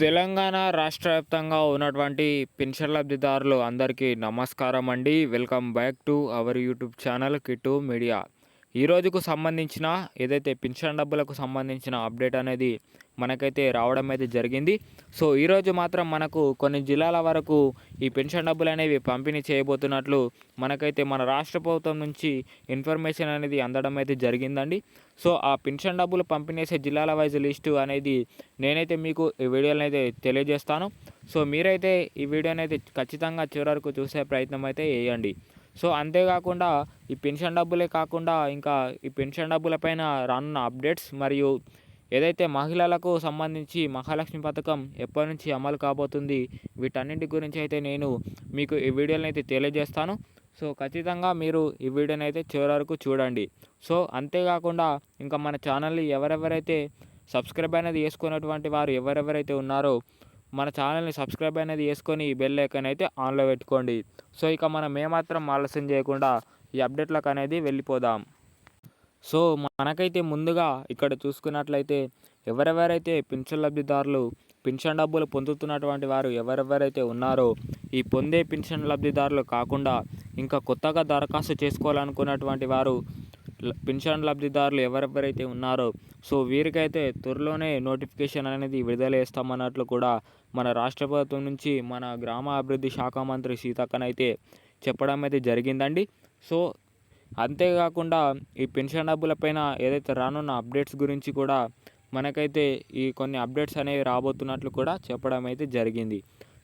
తెలంగాణ రాష్ట్ర వ్యాప్తంగా ఉన్నటువంటి పెన్షన్ లబ్ధిదారులు అందరికీ నమస్కారం అండి welcome back to our YouTube channel Kitu Media. ఈ రోజుకు సంబంధించిన ఏదైతే పెన్షన్ డబ్బులకు సంబంధించిన అప్డేట్ అనేది మనకైతే రావడం అయితే జరిగింది. సో ఈరోజు మాత్రం మనకు కొన్ని జిల్లాల వరకు ఈ పెన్షన్ డబ్బులు అనేవి పంపిణీ చేయబోతున్నట్లు మనకైతే మన రాష్ట్ర ప్రభుత్వం నుంచి ఇన్ఫర్మేషన్ అనేది అందడం అయితే జరిగిందండి. సో ఆ పెన్షన్ డబ్బులు పంపిణీ చేసే జిల్లాల వైజ్ లిస్టు అనేది నేనైతే మీకు ఈ వీడియోని అయితే తెలియజేస్తాను. సో మీరైతే ఈ వీడియోని అయితే ఖచ్చితంగా చివరకు చూసే ప్రయత్నం అయితే చేయండి. సో అంతేకాకుండా ఈ పెన్షన్ డబ్బులే కాకుండా ఇంకా ఈ పెన్షన్ డబ్బులపైన రానున్న అప్డేట్స్ మరియు ఏదైతే మహిళలకు సంబంధించి మహాలక్ష్మి పథకం ఎప్పటి నుంచి అమలు కాబోతుంది వీటన్నింటి గురించి అయితే నేను మీకు ఈ వీడియోని అయితే తెలియజేస్తాను. సో ఖచ్చితంగా మీరు ఈ వీడియోని అయితే చివరి వరకు చూడండి. సో అంతేకాకుండా ఇంకా మన ఛానల్ని ఎవరెవరైతే సబ్స్క్రైబ్ అనేది చేసుకున్నటువంటి వారు ఎవరెవరైతే ఉన్నారో మన ఛానల్ని సబ్స్క్రైబ్ అనేది చేసుకొని బెల్ ఐకాన్ అయితే ఆన్లో పెట్టుకోండి. సో ఇక మనం ఏమాత్రం ఆలస్యం చేయకుండా ఈ అప్డేట్లకు అనేది వెళ్ళిపోదాం. సో మనకైతే ముందుగా ఇక్కడ చూసుకున్నట్లయితే ఎవరెవరైతే పింఛన్ లబ్ధిదారులు పింఛన్ డబ్బులు పొందుతున్నటువంటి వారు ఎవరెవరైతే ఉన్నారో ఈ పొందే పింఛన్ లబ్ధిదారులు కాకుండా ఇంకా కొత్తగా దరఖాస్తు చేసుకోవాలనుకున్నటువంటి వారు పెన్షన్ లబ్ధిదారులు ఎవరెవరైతే ఉన్నారో సో వీరికైతే త్వరలోనే నోటిఫికేషన్ అనేది విడుదల చేస్తామన్నట్లు కూడా మన రాష్ట్ర ప్రభుత్వం నుంచి మన గ్రామ అభివృద్ధి శాఖ మంత్రి సీతక్కనైతే చెప్పడం అయితే జరిగిందండి. సో అంతేకాకుండా ఈ పెన్షన్ డబ్బులపైన ఏదైతే రానున్న అప్డేట్స్ గురించి కూడా మనకైతే ఈ కొన్ని అప్డేట్స్ అనేవి రాబోతున్నట్లు కూడా చెప్పడం అయితే జరిగింది.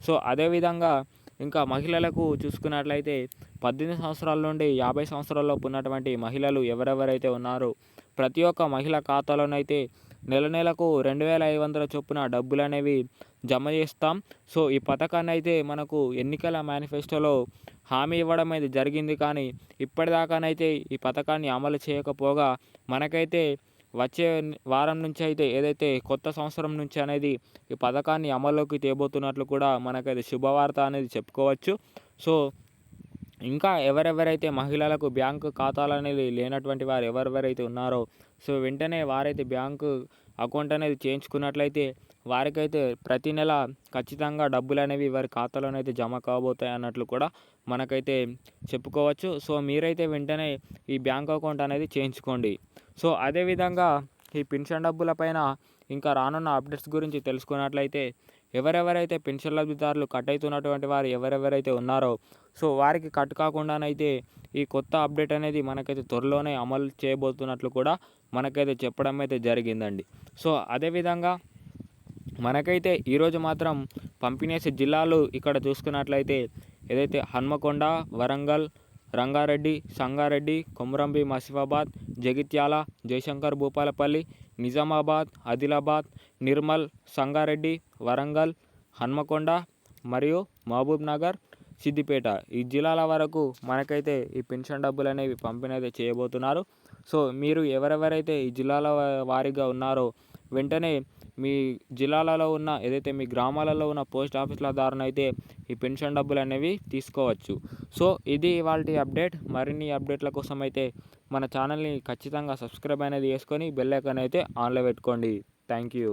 సో అదేవిధంగా ఇంకా మహిళలకు చూసుకున్నట్లయితే పద్దెనిమిది సంవత్సరాల నుండి యాభై సంవత్సరాలలోపు ఉన్నటువంటి మహిళలు ఎవరెవరైతే ఉన్నారో ప్రతి ఒక్క మహిళ ఖాతాలోనైతే నెల నెలకు రెండు వేల ఐదు వందల చొప్పున డబ్బులు అనేవి జమ చేస్తాం. సో ఈ పథకాన్ని అయితే మనకు ఎన్నికల మేనిఫెస్టోలో హామీ ఇవ్వడం అయితే జరిగింది కానీ ఇప్పటిదాకానైతే ఈ పథకాన్ని అమలు చేయకపోగా మనకైతే వచ్చే వారం నుంచి అయితే ఏదైతే కొత్త సంవత్సరం నుంచి అనేది ఈ పథకాన్ని అమల్లోకి తేబోతున్నట్లు కూడా మనకైతే శుభవార్త అనేది చెప్పుకోవచ్చు. సో ఇంకా ఎవరెవరైతే మహిళలకు బ్యాంకు ఖాతాలు అనేది లేనటువంటి వారు ఎవరెవరైతే ఉన్నారో సో వెంటనే వారైతే బ్యాంకు అకౌంట్ అనేది చేయించుకున్నట్లయితే వారికైతే ప్రతి నెల ఖచ్చితంగా డబ్బులు అనేవి వారి ఖాతాలోనైతే జమ కాబోతాయి అన్నట్లు కూడా మనకైతే చెప్పుకోవచ్చు. సో మీరైతే వెంటనే ఈ బ్యాంక్ అకౌంట్ అనేది చేయించుకోండి. సో అదేవిధంగా ఈ పెన్షన్ డబ్బుల పైన ఇంకా రానున్న అప్డేట్స్ గురించి తెలుసుకున్నట్లయితే ఎవరెవరైతే పెన్షన్ లబ్ధిదారులు కట్ అవుతున్నటువంటి వారు ఎవరెవరైతే ఉన్నారో సో వారికి కట్ కాకుండానైతే ఈ కొత్త అప్డేట్ అనేది మనకైతే త్వరలోనే అమలు చేయబోతున్నట్లు కూడా మనకైతే చెప్పడం అయితే జరిగిందండి. సో అదేవిధంగా మనకైతే ఈరోజు మాత్రం పంపిణీ జిల్లాలు ఇక్కడ చూసుకున్నట్లయితే ఏదైతే హన్మకొండ వరంగల్ రంగారెడ్డి సంగారెడ్డి కొమరంబి మసిఫాబాద్ జగిత్యాల జయశంకర్ భూపాలపల్లి నిజామాబాద్ ఆదిలాబాద్ నిర్మల్ సంగారెడ్డి వరంగల్ హన్మకొండ మరియు మహబూబ్ నగర్ సిద్దిపేట. ఈ జిల్లాల వరకు మనకైతే ఈ పెన్షన్ డబ్బులు అనేవి పంపిణీ అయితే చేయబోతున్నారు. సో మీరు ఎవరెవరైతే ఈ జిల్లాల వారీగా ఉన్నారో వెంటనే మీ జిల్లాలలో ఉన్న ఏదైతే మీ గ్రామాలలో ఉన్న పోస్ట్ ఆఫీసుల ద్వారా అయితే ఈ పెన్షన్ డబ్బులు అనేవి తీసుకోవచ్చు. సో ఇది ఇవాళ అప్డేట్. మరిన్ని అప్డేట్ల కోసం అయితే మన ఛానల్ని ఖచ్చితంగా సబ్స్క్రైబ్ అనేది చేసుకొని బెల్ ఐకాన్ అయితే ఆన్లో పెట్టుకోండి. Thank you.